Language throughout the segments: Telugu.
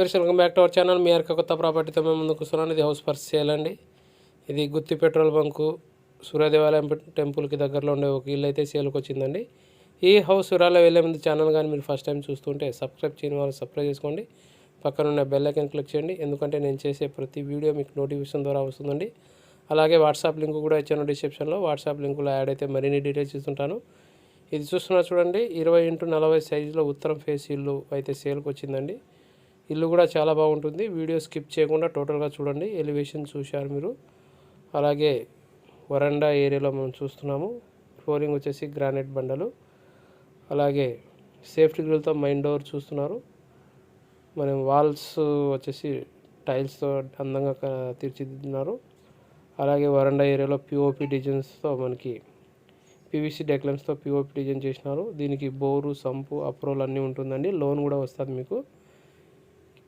Friends welcome back to our channel మీ యొక్క కొత్త ప్రాపర్టీతో మేము ముందుకు వస్తున్నాను ఇది హౌస్ పర్స్ సేల్ అండి. ఇది గుత్తి పెట్రోల్ బంకు సూర్యదేవాలయం టెంపుల్కి దగ్గరలో ఉండే ఒక ఇల్లు అయితే సేల్కి వచ్చిందండి. ఈ హౌస్ వివరాలు వెళ్ళే ముందు ఛానల్ కానీ మీరు ఫస్ట్ టైం చూస్తుంటే సబ్స్క్రైబ్ చేయని వాళ్ళు సబ్స్క్రైబ్ చేసుకోండి. పక్కన ఉన్న బెల్ ఐకాన్ క్లిక్ చేయండి. ఎందుకంటే నేను చేసే ప్రతి వీడియో మీకు నోటిఫికేషన్ ద్వారా వస్తుందండి. అలాగే వాట్సాప్ లింక్ కూడా ఇచ్చాను డిస్క్రిప్షన్లో వాట్సాప్ లింకులో యాడ్ అయితే మరిన్ని డీటెయిల్స్ ఇస్తుంటాను. ఇది చూస్తున్నా చూడండి. ఇరవై ఇంటూ నలభై సైజులో ఉత్తరం ఫేస్ ఇల్లు అయితే సేల్కి వచ్చిందండి. ఇల్లు కూడా చాలా బాగుంటుంది. వీడియో స్కిప్ చేయకుండా టోటల్గా చూడండి. ఎలివేషన్ చూశారు మీరు. అలాగే వరండా ఏరియాలో మనం చూస్తున్నాము. ఫ్లోరింగ్ వచ్చేసి గ్రానైట్ బండలు. అలాగే సేఫ్టీ గ్రిల్తో మైన్ డోర్ చూస్తున్నారు. మనం వాల్స్ వచ్చేసి టైల్స్తో అందంగా తీర్చిదిద్దుతున్నారు అలాగే వరండా ఏరియాలో పిఓపి డిజైన్స్తో మనకి పీవీసీ డెక్లమ్స్తో పిఓపి డిజైన్ చేసినారు. దీనికి బోరు సంపు అప్రోల్ అన్నీ ఉంటుందండి. లోన్ కూడా వస్తుంది మీకు.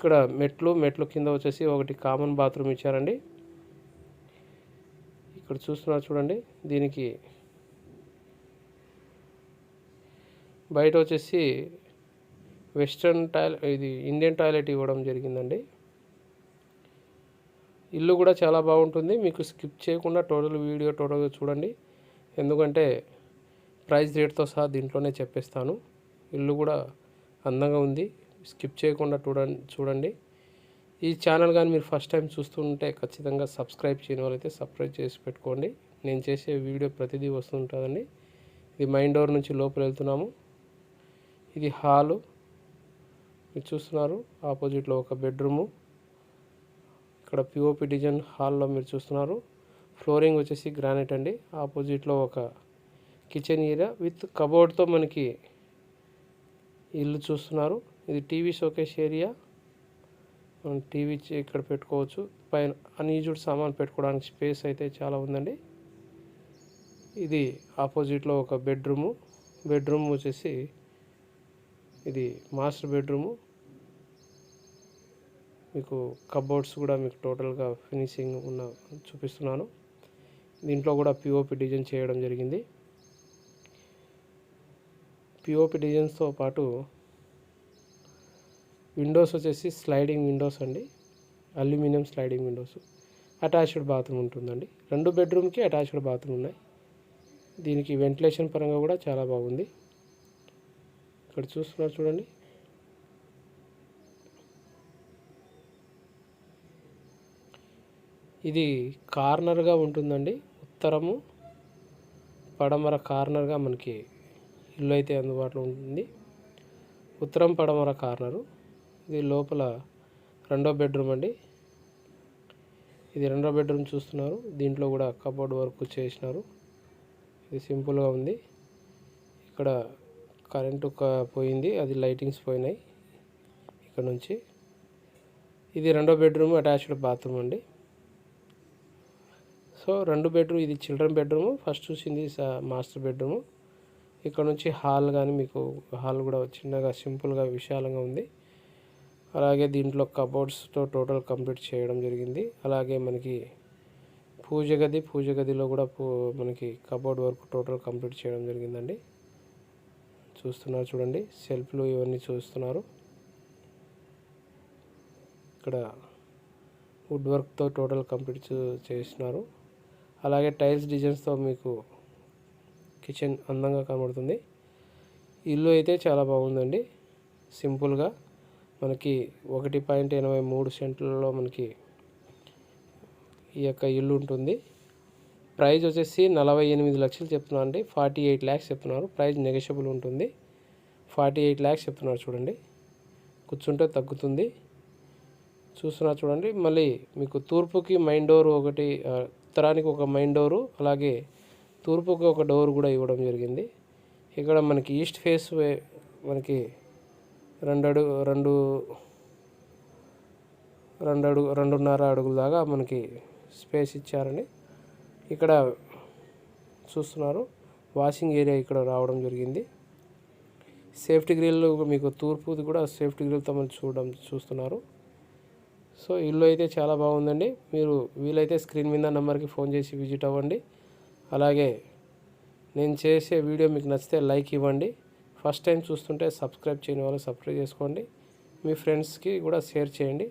ఇక్కడ మెట్లు మెట్లు కింద వచ్చేసి ఒకటి కామన్ బాత్రూమ్ ఇచ్చారండి. ఇక్కడ చూస్తున్నారు చూడండి దీనికి బయట వచ్చేసి వెస్ట్రన్ టాయిలెట్ ఇది ఇండియన్ టాయిలెట్ ఇవ్వడం జరిగిందండి. ఇల్లు కూడా చాలా బాగుంటుంది మీకు స్కిప్ చేయకుండా టోటల్ వీడియో టోటల్గా చూడండి. ఎందుకంటే ప్రైస్ రేట్తో సహా దీంట్లోనే చెప్పేస్తాను. ఇల్లు కూడా అందంగా ఉంది. స్కిప్ చేయకుండా చూడండి చూడండి. ఈ ఛానల్ కానీ మీరు ఫస్ట్ టైం చూస్తుంటే ఖచ్చితంగా సబ్స్క్రైబ్ చేయని వాళ్ళైతే సబ్స్క్రైబ్ చేసి పెట్టుకోండి. నేను చేసే వీడియో ప్రతిదీ వస్తుంటుందండి. ఇది మైండ్ డోర్ నుంచి లోపల వెళ్తున్నాము. ఇది హాలు. మీరు చూస్తున్నారు ఆపోజిట్లో ఒక బెడ్రూము. ఇక్కడ పిఓపి డిజైన్ హాల్లో మీరు చూస్తున్నారు. ఫ్లోరింగ్ వచ్చేసి గ్రానైట్ అండి. ఆపోజిట్లో ఒక కిచెన్ ఏరియా విత్ కబోర్డ్తో మనకి ఇల్లు చూస్తున్నారు. ఇది టీవీ షోకేస్ ఏరియా. మనం టీవీ ఇక్కడ పెట్టుకోవచ్చు. పైన అన్యూజ్డ్ సామాన్ పెట్టుకోవడానికి స్పేస్ అయితే చాలా ఉందండి. ఇది ఆపోజిట్లో ఒక బెడ్రూము. బెడ్రూమ్ వచ్చేసి ఇది మాస్టర్ బెడ్రూము. మీకు కబోర్డ్స్ కూడా మీకు టోటల్గా ఫినిషింగ్ ఉన్న చూపిస్తున్నాను. దీంట్లో కూడా పిఓపి డిజైన్ చేయడం జరిగింది. పిఓపి డిజైన్స్తో పాటు విండోస్ వచ్చేసి స్లైడింగ్ విండోస్ అండి. Aluminium sliding windows. Attached bathroom ఉంటుందండి. రెండు బెడ్రూమ్కి అటాచ్డ్ బాత్రూమ్ ఉన్నాయి. దీనికి వెంటిలేషన్ పరంగా కూడా చాలా బాగుంది. ఇక్కడ చూస్తున్నారు చూడండి. ఇది కార్నర్గా ఉంటుందండి. ఉత్తరము పడమర కార్నర్గా మనకి ఇల్లు అయితే అందుబాటులో ఉంటుంది. ఉత్తరం పడమర కార్నరు. ఇది లోపల రెండో బెడ్రూమ్ అండి. ఇది రెండో బెడ్రూమ్ చూస్తున్నారు. దీంట్లో కూడా కబోర్డ్ వర్క్ చేసినారు. ఇది సింపుల్గా ఉంది. ఇక్కడ కరెంటు పోయింది. అది లైటింగ్స్ పోయినాయి ఇక్కడ నుంచి. ఇది రెండో బెడ్రూమ్ అటాచ్డ్ బాత్రూమ్ అండి. సో రెండు బెడ్రూమ్ ఇది చిల్డ్రన్ బెడ్రూమ్. ఫస్ట్ చూసింది మాస్టర్ బెడ్రూమ్. ఇక్కడ నుంచి హాల్ కానీ మీకు హాల్ కూడా చిన్నగా సింపుల్గా విశాలంగా ఉంది. అలాగే దీంట్లో కబోర్డ్స్తో టోటల్ కంప్లీట్ చేయడం జరిగింది. అలాగే మనకి పూజ గది పూజ గదిలో కూడా పూ మనకి కబోర్డ్ వర్క్ టోటల్ కంప్లీట్ చేయడం జరిగిందండి. చూస్తున్నారు చూడండి సెల్ఫ్లు ఇవన్నీ చూస్తున్నారు. ఇక్కడ వుడ్ వర్క్తో టోటల్ కంప్లీట్ చేస్తున్నారు అలాగే టైల్స్ డిజైన్స్తో మీకు కిచెన్ అందంగా కనబడుతుంది. ఇల్లు అయితే చాలా బాగుందండి. సింపుల్గా మనకి ఒకటి పాయింట్ ఎనభై మూడు సెంట్లలో మనకి ఈ యొక్క ఇల్లు ఉంటుంది. ప్రైజ్ వచ్చేసి నలభై ఎనిమిది లక్షలు చెప్తున్నారు అండి. ఫార్టీ ఎయిట్ ల్యాక్స్ చెప్తున్నారు. ప్రైజ్ నెగోషియబుల్ ఉంటుంది. ఫార్టీ ఎయిట్ ల్యాక్స్ చెప్తున్నారు చూడండి. కూర్చుంటే తగ్గుతుంది. చూస్తున్నారు చూడండి. మళ్ళీ మీకు తూర్పుకి మైన్ డోర్ ఒకటి ఉత్తరానికి ఒక మైన్ డోరు అలాగే తూర్పుకి ఒక డోర్ కూడా ఇవ్వడం జరిగింది. ఇక్కడ మనకి ఈస్ట్ ఫేస్ మనకి రెండు అడుగు రెండు రెండు అడుగు రెండున్నర అడుగుల దాకా మనకి స్పేస్ ఇచ్చారండి ఇక్కడ చూస్తున్నారు. వాషింగ్ ఏరియా ఇక్కడ రావడం జరిగింది. సేఫ్టీ గ్రిల్ మీకు తూర్పుది కూడా సేఫ్టీ గ్రిల్తో మనం చూడడం చూస్తున్నారు. సో ఇల్లు అయితే చాలా బాగుందండి. మీరు వీలైతే స్క్రీన్ మీద నెంబర్కి ఫోన్ చేసి విజిట్ అవ్వండి. అలాగే నేను చేసే వీడియో మీకు నచ్చితే లైక్ ఇవ్వండి. ఫస్ట్ టైం చూస్తుంటే సబ్స్క్రైబ్ చేయని వాళ్ళు సబ్స్క్రైబ్ చేసుకోండి. మీ ఫ్రెండ్స్కి కూడా షేర్ చేయండి.